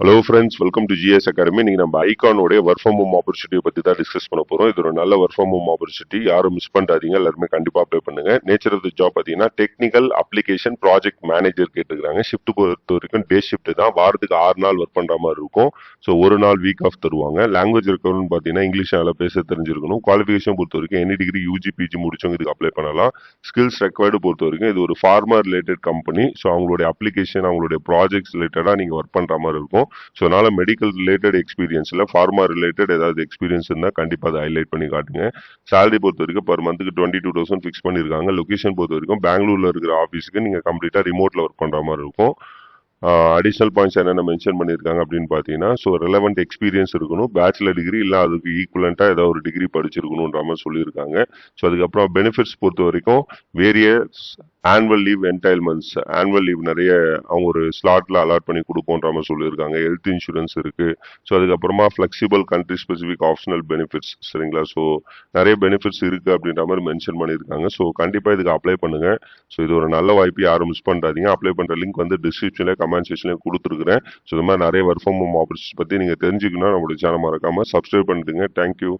Hello friends welcome to GS academy நீங்கள் நம்ம ஐகானோடைய work from home ஆப்பர்ச்சுனிட்டியை பற்றி தான் டிஸ்கஸ் பண்ண போகிறோம் இது ஒரு நல்ல ஒர்க் ஃப்ரம் ஹோம் ஆப்பர்ச்சுனிட்டி யாரும் மிஸ் பண்ணுறாதீங்க எல்லாருமே கண்டிப்பாக அப்ளை பண்ணுங்க. நேச்சர் ஆஃப் த ஜாப் பார்த்தீங்கன்னா டெக்னிக்கல் அப்ளிகேஷன் ப்ராஜெக்ட் மேனேஜர் கேட்டுக்கிறாங்க ஷிஃப்ட் பொறுத்த வரைக்கும் டே ஷிஃப்ட் தான். வாரத்துக்கு ஆறு நாள் ஒர்க் பண்ணுற மாதிரி இருக்கும். ஸோ ஒரு நாள் வீக் ஆஃப் தருவாங்க. லாங்குவேஜ் இருக்கணும்னு பார்த்தீங்கன்னா இங்கிலீஷ் நல்லா பேச தெரிஞ்சிருக்கணும். குவாலிஃபிகேஷன் பொறுத்த வரைக்கும் எனி டிகிரி யூஜி பிஜி முடிச்சவங்க இதுக்கு அப்ளை பண்ணலாம். ஸ்கில்ஸ் ரெக்வயர்டு பொறுத்த வரைக்கும் இது ஒரு ஃபார்மர் ரிலேட்டட் கம்பெனி ஸோ அவங்களுடைய அப்ளிகேஷன் அவங்களுடைய ப்ராஜெக்ட்ஸ் ரிலேட்டடாக நீங்கள் ஒர்க் பண்ணுற மாதிரி இருக்கும். ஸோ அதனால் மெடிக்கல் ரிலேட்டட் எக்ஸ்பீரியன்ஸில் ஃபார்மா ரிலேட்டட் ஏதாவது எக்ஸ்பீரியன்ஸ் இருந்தால் கண்டிப்பாக அதை ஹைலைட் பண்ணி காட்டுங்க. சேலரி பொறுத்த வரைக்கும் பர் மந்த்துக்கு டுவெண்ட்டி டூ தௌசண்ட் ஃபிக்ஸ் பண்ணியிருக்காங்க. லொகேஷன் பொறுத்த வரைக்கும் பெங்களூரில் இருக்கிற ஆஃபீஸுக்கு நீங்கள் கம்ப்ளீட்டாக ரிமோட்டில் ஒர்க் பண்ணுற மாதிரி இருக்கும். அடிஷ்னல் பாயிண்ட்ஸ் என்னென்ன மென்ஷன் பண்ணியிருக்காங்க அப்படின்னு பார்த்தீங்கன்னா ஸோ ரெலவெண்ட் எக்ஸ்பீரியன்ஸ் இருக்கணும். பேச்சுலர் டிகிரி இல்லை அதுக்கு ஈக்குவலண்ட்டாக ஏதாவது ஒரு டிகிரி படிச்சிருக்கணுன்ற மாதிரி சொல்லியிருக்காங்க. ஸோ அதுக்கப்புறம் பெனிஃபிட்ஸ் பொறுத்த வரைக்கும் various annual leave entitlements annual leave நிறைய அவங்க ஒரு ஸ்லாட்டில் அலாட் பண்ணி கொடுப்போன்ற மாதிரி சொல்லியிருக்காங்க. ஹெல்த் இன்சூரன்ஸ் இருக்குது ஸோ அதுக்கப்புறமா flexible country specific optional benefits சரிங்களா? ஸோ நிறைய பெனிஃபிட்ஸ் இருக்குது அப்படின்ற மாதிரி மென்ஷன் பண்ணியிருக்காங்க. ஸோ கண்டிப்பாக இதுக்கு அப்ளை பண்ணுங்கள் ஸோ இது ஒரு நல்ல வாய்ப்பு யாரும் மிஸ் பண்ணுறாதீங்க அப்ளை பண்ணுற லிங்க் வந்து டிஸ்கிரிப்ஷனில் கமெண்ட் செக்ஷனில் கொடுத்துருக்குறேன். ஸோ இந்த மாதிரி நிறைய ஒர்க் ஃப்ரம் ஹோம் ஆப்பர்ச்சுனிட்டி பற்றி நீங்கள் தெரிஞ்சுக்கணும் நம்மளுடைய சேனல் மறக்காமல் சப்ஸ்கிரைப் பண்ணிடுங்க. தேங்க்யூ